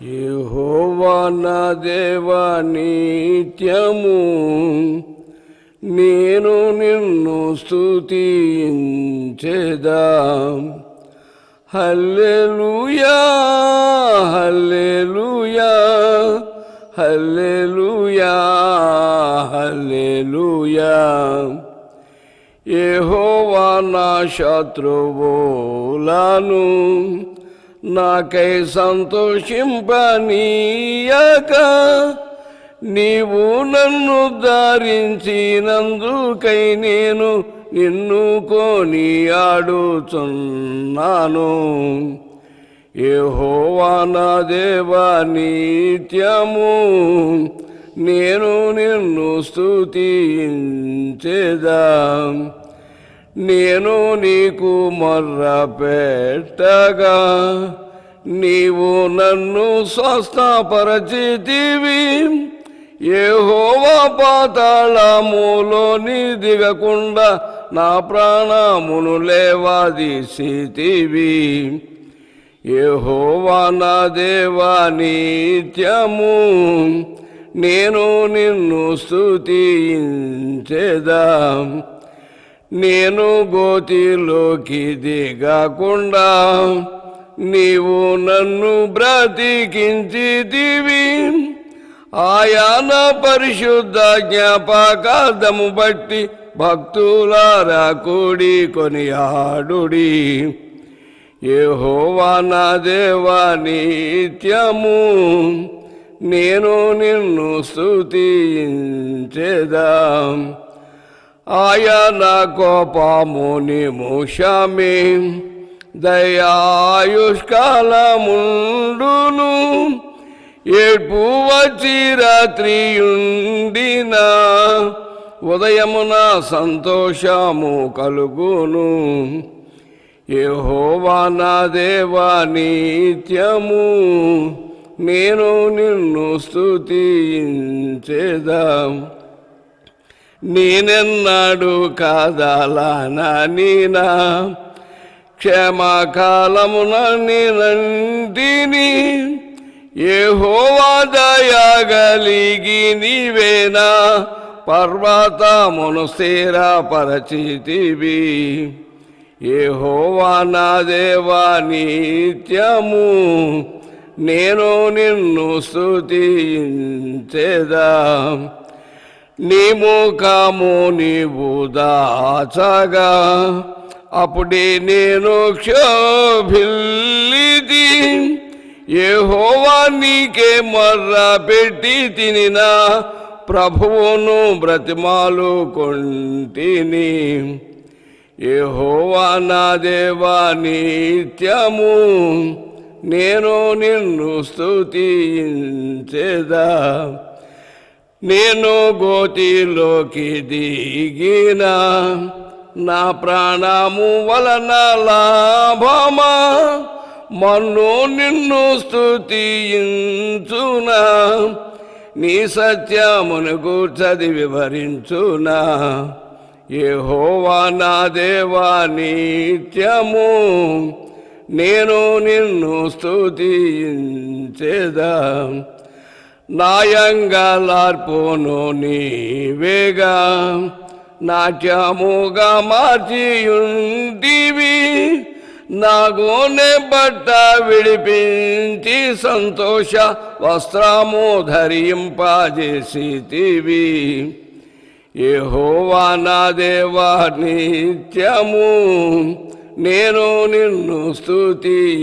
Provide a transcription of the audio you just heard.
యెహోవా నా దేవా నిత్యము నేను నిన్ను స్తుతించెదా. హల్లెలూయా హల్లెలూయా హల్లెలూయా హల్లెలూయా. యెహోవా నా శత్రువులను నాకై సంతోషింపనీయక. నీవు నన్ను ధరించినందుకై నేను నిన్ను కొని ఆడుచున్నాను ఏహోవా నా దేవా నిత్యము నేను నిన్ను స్థుతించేదా నేను నీకు మొర్ర పెట్టగా నీవు నన్ను స్వస్థపరచితివి. ఏహోవా పాతాళములోని దిగకుండా నా ప్రాణమును లేవాదీసితివి. ఏహోవా నా దేవా నిత్యము నేను నిన్ను స్థుతించేదా నేను గోతిలోకి దిగకుండా నీవు నన్ను బ్రతికించితివి. ఆయాన పరిశుద్ధ జ్ఞాపకార్థము బట్టి భక్తులారా కూడి కొనియాడుడి. యెహోవా నా దేవా నిత్యము నేను నిన్ను స్తుతించేదా. ఆయన కోపముని ముషమి దయాయుష్కాలముండును. ఏడ్పు వచ్చి రాత్రియుండిన ఉదయమున సంతోషము కలుగును. యెహోవా నా దేవా నిత్యము నేను నిన్ను స్థుతించేదాం నేనెన్నాడు కాదాలనా నీనా క్షేమకాలమున నేనంటిని ఏహోవా దయగలిగి నీవేనా? పర్వతమును స్థిరపరచితివి. ఏహోవా నా దేవా నిత్యము నేను నిన్ను స్థుతించేదా నీ ముఖము నీవు దాచగా అప్పుడే నేను క్షోభిల్లిది యెహోవా నీకే మర్ర పెట్టి తినినా ప్రభువును బ్రతిమాలు కొంటిని. హోవా నా దేవా నిత్యము నేను నిన్ను స్థుతించేదా నేను గోతిలోకి దిగిన నా ప్రాణము వలన లాభమా? మన్ను నిన్ను స్తుతించునా? నీ సత్యమును కూర్చది వివరించునా? యెహోవా నా దేవా నిత్యము నేను నిన్ను స్తుతించేదా? నాయంగలార్పును నీవేగా నాట్యముగా మార్చియుంటివి నాగోనె బట్ట విడిపించి సంతోష వస్త్రము ధరింపజేసివి ఏహోవా నా దేవా నిత్యము నేను నిన్ను స్థుతించేదా